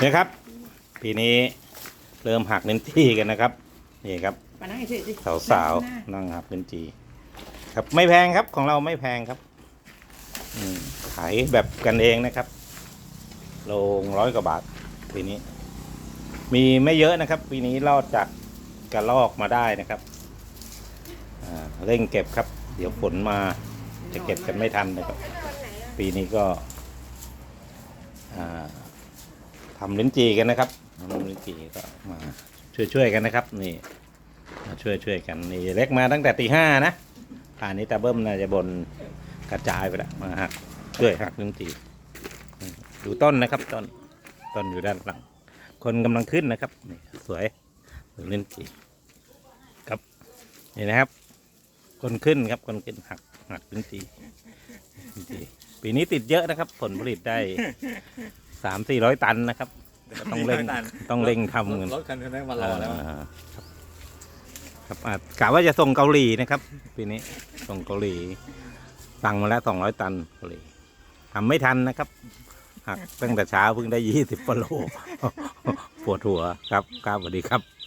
เนี่ยครับ ปีนี้เริ่มหักลิ้นจี่กันนะครับ นี่ครับ มานั่งเฉยๆสิสาวสาวๆ นั่งหักลิ้นจี่ครับไม่แพงครับของเราไม่แพงครับอืมขายแบบกันเองนะครับ โลงร้อยกว่าบาทปีนี้ มีไม่เยอะนะครับ ปีนี้รอดจากกระลอกมาได้นะครับอ่าเร่งเก็บครับ เดี๋ยวฝนมาจะเก็บกันไม่ทันนะครับ ปีนี้ก็อ่า ทำลิ้นจี่กันนะครับทำลิ้นจี่ก็มาช่วยๆกันนะครับ นี่มาช่วยๆกันนี่เล็กมาตั้งแต่ตีห้านะป่านนี้ตาเบิ้มน่าจะบนกระจายไปแล้วมาหักช่วยหักลิ้นจี่ดูต้นนะครับต้นต้นอยู่ด้านหลัง คนกำลังขึ้นนะครับนี่สวยลิ้นจี่ครับนี่นะครับ คนขึ้นครับคนขึ้นหักหักลิ้นจีดีปีนี้ติดเยอะนะครับ ผลผลิตได้ สามสี่ร้อยตันนะครับก็ต้องเร่ง400ตันต้องเร่งทำเงินรถคันนี้มารอแล้วาครับครับอะกะว่าจะส่งเกาหลีนะครับปีนี้ส่งเกาหลี สั่งมาแล้วสองร้อยตันเกาหลีทำไม่ทันนะครับหักตั้งแต่เช้าเพิ่งได้ยี่สิบกิโลปวดหัวครับครับสวัสดีครับ